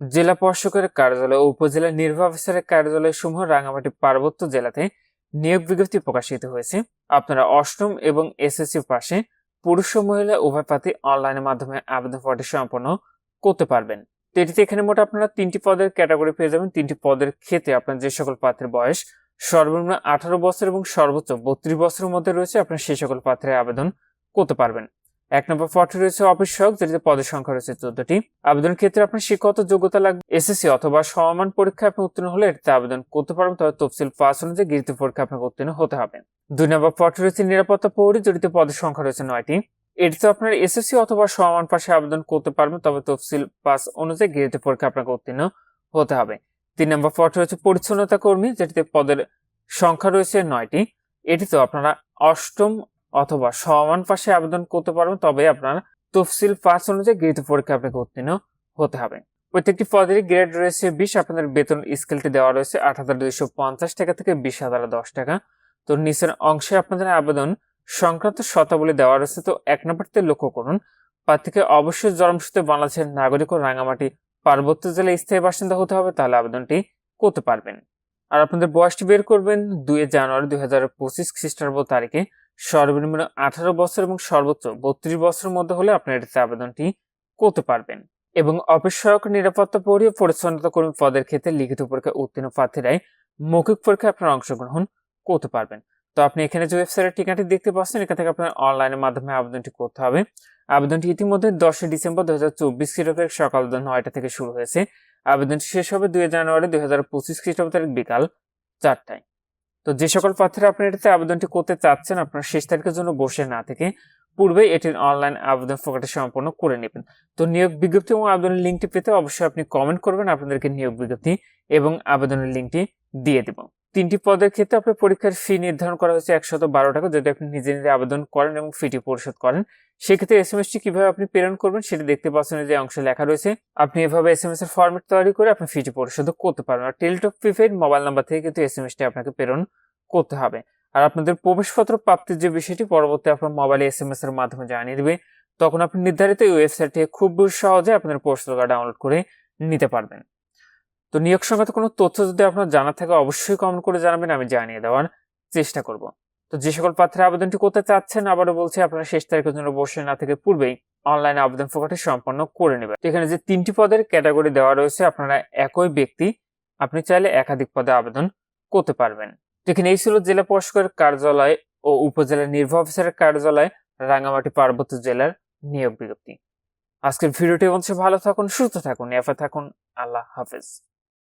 জেলা প্রশাসকের কার্যালয় ও উপজেলা নির্বাহী অফিসারের কার্যালয় সমূহ রাঙামাটি পার্বত্য জেলাতে নিয়োগ বিজ্ঞপ্তি প্রকাশিত হয়েছে। আপনারা অষ্টম এবং এসএসসি পাশে পুরুষ ও মহিলা উভয় প্রার্থী অনলাইনের মাধ্যমে আবেদন ফর্মটি সম্পন্ন করতে পারবেন। এটিতে এখানে মোট আপনারা তিনটি পদের ক্যাটাগরি পেয়ে যাবেন। তিনটি পদের ক্ষেত্রে আপনার যে সকল পাত্রের বয়স, সর্বনিম্ন আঠারো বছর এবং সর্বোচ্চ বত্রিশ বছরের মধ্যে রয়েছে, আপনার সেই সকল প্রার্থীরা আবেদন করতে পারবেন। এক নম্বর পদটি রয়েছে অফিস সহক যেটিতে পদের সংখ্যা রয়েছে চোদ্দটি। আবেদন ক্ষেত্রে আপনার শিক্ষাগত যোগ্যতা লাগবে। এসএসসি অথবা সমমান পরীক্ষা আপনি উত্তীর্ণ হলে এটিতে আবেদন করতে পারবেন, তবে তফসিল পাস অনুযায়ী গৃহীত পরীক্ষা আপনাকে উত্তীর্ণ হতে হবে। দুই নম্বর পদটি রয়েছে নিরাপত্তা প্রহরী যেটিতে পদের সংখ্যা রয়েছে নয়টি। এটিতে আপনার এসএসসি অথবা সমান পাশে আবেদন করতে পারবেন, তবে তফসিল পাস অনুযায়ী গৃহীত পরীক্ষা আপনাকে উত্তীর্ণ হতে হবে। তিন নম্বর পদটি রয়েছে পরিচ্ছন্নতা কর্মী, যেটিতে পদের সংখ্যা রয়েছে নয়টি। এটিতে আপনারা অষ্টম অথবা সমান পাশে আবেদন করতে পারবেন তবে আপনার তফসিল পাস অনুযায়ী গৃহীত পরীক্ষা আপনাকে উত্তীর্ণ হতে হবে। প্রত্যেকটি পদেরই গ্রেড রয়েছে বিশ, আপনাদের বেতন স্কেলটি দেওয়া রয়েছে আট হাজার দুইশো পঞ্চাশ টাকা থেকে বিশ হাজার দশ টাকা। তো নিচের অংশে আপনাদের আবেদন সংক্রান্ত শতাবলী দেওয়া রয়েছে, তো এক নম্বরতে লক্ষ্য করুন, প্রার্থীকে অবশ্যই জন্মসূত্রে বাংলাদেশের নাগরিক ও রাঙামাটি পার্বত্য জেলায় স্থায়ী বাসিন্দা হতে হবে, তাহলে আবেদনটি করতে পারবেন। আর আপনাদের বয়সটি বের করবেন দুই জানুয়ারি দুই হাজার পঁচিশ খ্রিস্টাব্দ তারিখে। সর্বনিম্ন আঠারো বছর এবং সর্বোচ্চ বত্রিশ বছরের মধ্যে হলে আপনি এটিতে আবেদনটি করতে পারবেন। এবং সহায়ক নিরাপত্তা পরি ও পরিচ্ছন্নতা কর্মী পদের ক্ষেত্রে লিখিত পরীক্ষা উত্তীর্ণ প্রার্থীরাই মৌখিক পরীক্ষায় আপনারা অংশগ্রহণ করতে পারবেন। তো আপনি এখানে যে ওয়েবসাইটের ঠিকানাটি দেখতে পাচ্ছেন, এখান থেকে আপনার অনলাইনের মাধ্যমে আবেদনটি করতে হবে। আবেদনটি ইতিমধ্যে দশই ডিসেম্বর দু হাজার চব্বিশ খ্রিস্টাব্দের সকাল নয়টা থেকে শুরু হয়েছে। আবেদনটি শেষ হবে দুই জানুয়ারি দুই হাজার পঁচিশ খ্রিস্টাব্দ তারিখ বিকাল চারটায়। তো যে সকল প্রার্থীরা আপনি এটাতে আবেদনটি করতে চাচ্ছেন, আপনার শেষ তারিখের জন্য বসে না থেকে পূর্বেই এটির অনলাইন আবেদন প্রকাটি সম্পন্ন করে নেবেন। তো নিয়োগ বিজ্ঞপ্তি এবং আবেদনের লিঙ্কটি পেতে অবশ্যই আপনি কমেন্ট করবেন, আপনাদেরকে নিয়োগ বিজ্ঞপ্তি এবং আবেদনের লিঙ্কটি দিয়ে দেব। তিনটি পদের ক্ষেত্রে আপনার পরীক্ষার ফি নির্ধারণ করা হয়েছে একশত বারো টাকা যদি আপনি নিজে নিজে আবেদন করেন এবং ফিটি পরিশোধ করেন। সেক্ষেত্রে এস এম এসটি কীভাবে আপনি প্রেরণ করবেন সেটি দেখতে পাচ্ছেন যে অংশে লেখা রয়েছে। আপনি এভাবে এস এম এস এর ফর্মেট তৈরি করে আপনি ফিটি পরিশোধ করতে পারবেন। আর টেলিটক প্রিপেড মোবাইল নাম্বার থেকে কিন্তু এস এম এসটি আপনাকে প্রেরণ করতে হবে। আর আপনাদের প্রবেশপত্র প্রাপ্তির যে বিষয়টি, পরবর্তী আপনার মোবাইলে এস এম এস এর মাধ্যমে জানিয়ে দেবে। তখন আপনি নির্ধারিত ওয়েবসাইট থেকে খুব সহজে পোস্টাল কার্ড ডাউনলোড করে নিতে পারবেন। তো নিয়োগ সংক্রান্ত কোনো তথ্য যদি আপনার জানা থাকে, অবশ্যই কমেন্ট করে জানাবেন, আমি জানিয়ে দেওয়ার চেষ্টা করব। তো যে সকল পাত্রে আবেদনটি করতে চাচ্ছেন, আবারও বলছি, আপনারা শেষ তারিখের জন্য বসে না থেকে পূর্বেই অনলাইনে আবেদন প্রকাটি সম্পন্ন করে নেবেন। এখানে যে তিনটি পদের ক্যাটাগরি দেওয়া রয়েছে, আপনারা একই ব্যক্তি, আপনি চাইলে একাধিক পদে আবেদন করতে পারবেন। এখানে এই ছিল জেলা প্রশাসকের কার্যালয় ও উপজেলা নির্বাহী অফিসারের কার্যালয় রাঙামাটি পার্বত্য জেলার নিয়োগ বিজ্ঞপ্তি। আজকের ভিডিওটি বলছে ভালো থাকুন, সুস্থ থাকুন এফে থাকুন, আল্লাহ হাফেজ।